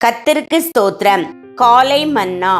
கத்திற்கு ஸ்தோத்திரம். காலை மன்னா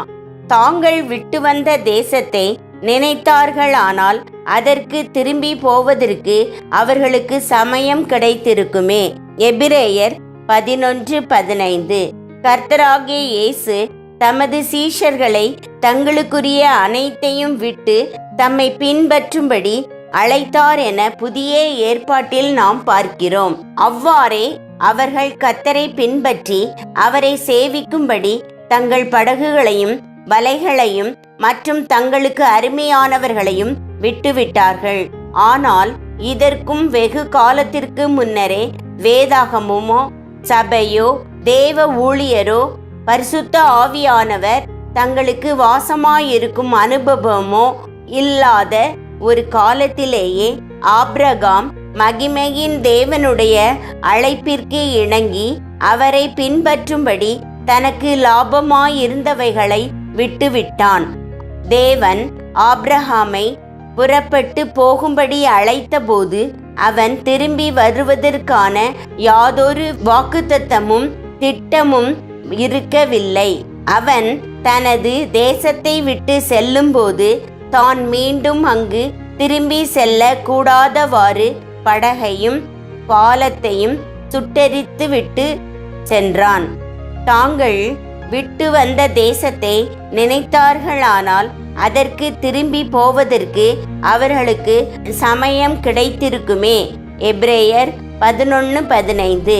தாங்கள் விட்டு வந்த தேசத்தை நினைத்தார்களானால் அதற்கு திரும்பி போவதற்கு அவர்களுக்கு சமயம் கிடைத்திருக்குமே. எபிரேயர் பதினொன்று பதினைந்து. கர்த்தராகிய இயேசு தமது சீஷர்களை தங்களுக்குரிய அனைத்தையும் விட்டு தம்மை பின்பற்றும்படி அழைத்தார் என புதிய ஏற்பாட்டில் நாம் பார்க்கிறோம். அவ்வாறே அவர்கள் கத்தரை பின்பற்றி அவரை சேவிக்கும்படி தங்கள் படகுகளையும் வலைகளையும் மற்றும் தங்களுக்கு அருமையானவர்களையும் விட்டுவிட்டார்கள். ஆனால் இதற்கும் வெகு காலத்திற்கு முன்னரே வேதாகமுமோ சபையோ தேவ ஊழியரோ பரிசுத்த ஆவியானவர் தங்களுக்கு வாசமாயிருக்கும் அனுபவமோ இல்லாத ஒரு காலத்திலேயே ஆப்ரகாம் மகிமையின் தேவனுடைய அழைப்பிற்கு இணங்கி அவரை பின்பற்றும்படி தனக்கு லாபமாயிருந்தவைகளை விட்டுவிட்டான். தேவன் ஆப்ரஹாமை புறப்பட்டு போகும்படி அழைத்தபோது அவன் திரும்பி வருவதற்கான யாதொரு வாக்குத்தத்தமும் திட்டமும் இருக்கவில்லை. அவன் தனது தேசத்தை விட்டு செல்லும்போது தான் மீண்டும் அங்கு திரும்பி செல்ல கூடாதவாறு படகையும் பாலத்தையும் சுட்டெரித்து விட்டு சென்றான். தாங்கள் விட்டு வந்த தேசத்தை நினைத்தார்களானால் அதற்கு திரும்பி போவதற்கு அவர்களுக்கு சமயம் கிடைத்திருக்குமே. எப்ரேயர் பதினொன்று பதினைந்து.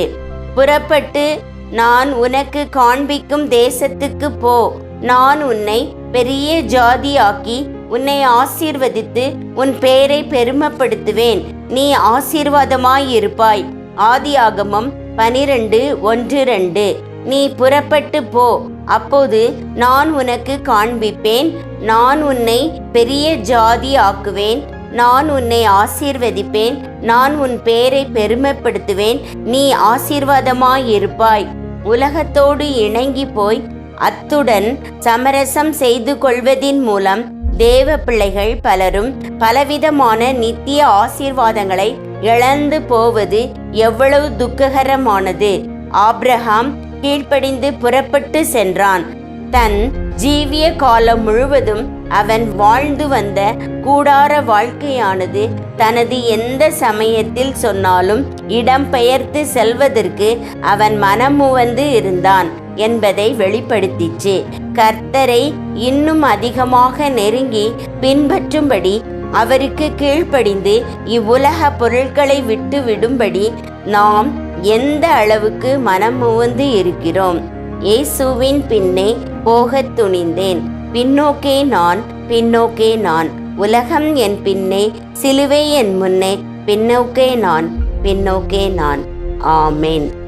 புறப்பட்டு நான் உனக்கு காண்பிக்கும் தேசத்துக்கு போ. நான் உன்னை பெரிய ஜாதியாக்கி உன்னை ஆசீர்வதித்து உன் பெயரை பெருமைப்படுத்துவேன். நீ ஆசீர்வாதமாயிருப்பாய். ஆதியாகமம் பனிரெண்டு ஒன்று ரெண்டு. நீ புறப்பட்டு போ. அப்போது நான் உனக்கு காண்பிப்பேன். நான் உன்னை பெரிய ஜாதி ஆக்குவேன் நான் உன்னை ஆசீர்வதிப்பேன். நான் உன் பெயரை பெருமைப்படுத்துவேன். நீ ஆசீர்வாதமாயிருப்பாய். உலகத்தோடு இணங்கி போய் அத்துடன் சமரசம் செய்து கொள்வதின் மூலம் தேவ பிள்ளைகள் பலரும் பலவிதமான நித்திய ஆசீர்வாதங்களை இழந்து போவது எவ்வளவு துக்ககரமானது. ஆப்ரஹாம் கீழ்ப்படிந்து புறப்பட்டு சென்றான். தன் ஜீவிய காலம் முழுவதும் அவன் வாழ்ந்து வந்த கூடார வாழ்க்கையானது தனது எந்த சமயத்தில் சொன்னாலும் இடம்பெயர்த்து செல்வதற்கு அவன் மனமுவந்து இருந்தான் என்பதை வெளிப்படுத்திச்சு. கர்த்தரை இன்னும் அதிகமாக நெருங்கி பின்பற்றும்படி அவருக்கு கீழ்ப்படிந்து இவ்வுலக பொருட்களை விட்டு விடும்படி நாம் எந்த அளவுக்கு மனமுவந்து இருக்கிறோம்? இயேசுவின் பின்னே போகத் துணிந்தேன். பின்னோக்கே நான் பின்னோக்கே நான். உலகம் என் பின்னே சிலுவை என் முன்னே பின்னோக்கே நான் பின்னோக்கே நான். ஆமேன்.